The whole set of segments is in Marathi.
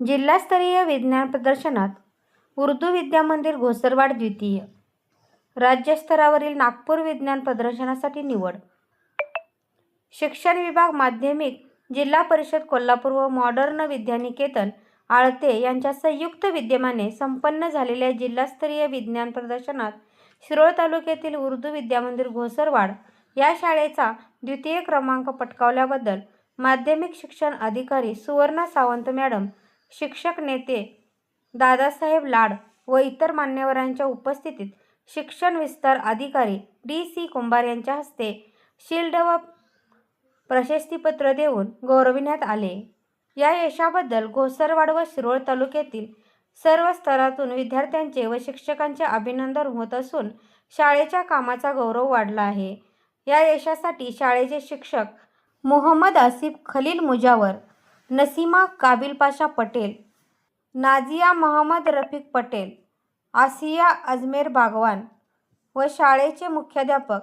जिल्हास्तरीय विज्ञान प्रदर्शनात उर्दू विद्यामंदिर घोसरवाड द्वितीय. राज्यस्तरावरील नागपूर विज्ञान प्रदर्शनासाठी निवड. शिक्षण विभाग माध्यमिक जिल्हा परिषद कोल्हापूर व मॉडर्न विद्यानिकेतन आळते यांच्या संयुक्त विद्यमाने संपन्न झालेल्या जिल्हास्तरीय विज्ञान प्रदर्शनात शिरोळ तालुक्यातील उर्दू विद्यामंदिर घोसरवाड या शाळेचा द्वितीय क्रमांक पटकावल्याबद्दल माध्यमिक शिक्षण अधिकारी सुवर्णा सावंत मॅडम शिक्षक नेते दादासाहेब लाड व इतर मान्यवरांच्या उपस्थितीत शिक्षण विस्तार अधिकारी डी सी कुंभार यांच्या हस्ते शिल्ड व प्रशस्तीपत्र देऊन गौरविण्यात आले. या यशाबद्दल घोसरवाड व शिरोळ तालुक्यातील सर्व स्तरातून विद्यार्थ्यांचे व शिक्षकांचे अभिनंदन होत असून शाळेच्या कामाचा गौरव वाढला आहे. या यशासाठी शाळेचे शिक्षक मोहम्मद आसिफ खलील मुजावर नसीमा काबिल पाशा पटेल नाझिया मोहम्मद रफिक पटेल आसिया अजमेर बागवान व शाळेचे मुख्याध्यापक.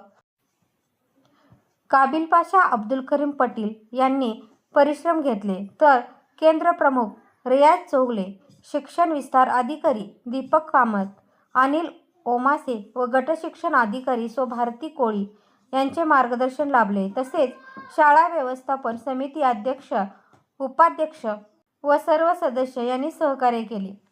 काबिलपाशा अब्दुल करीम पटेल यांनी परिश्रम घेतले. तर केंद्र प्रमुख रियाज चोगले शिक्षण विस्तार अधिकारी दीपक कामत अनिल ओमासे व गटशिक्षण अधिकारी सो भारती कोळी यांचे मार्गदर्शन लाभले. तसेच शाळा व्यवस्थापन समिती अध्यक्ष उपाध्यक्ष व सर्व सदस्य यांनी सहकार्य केले.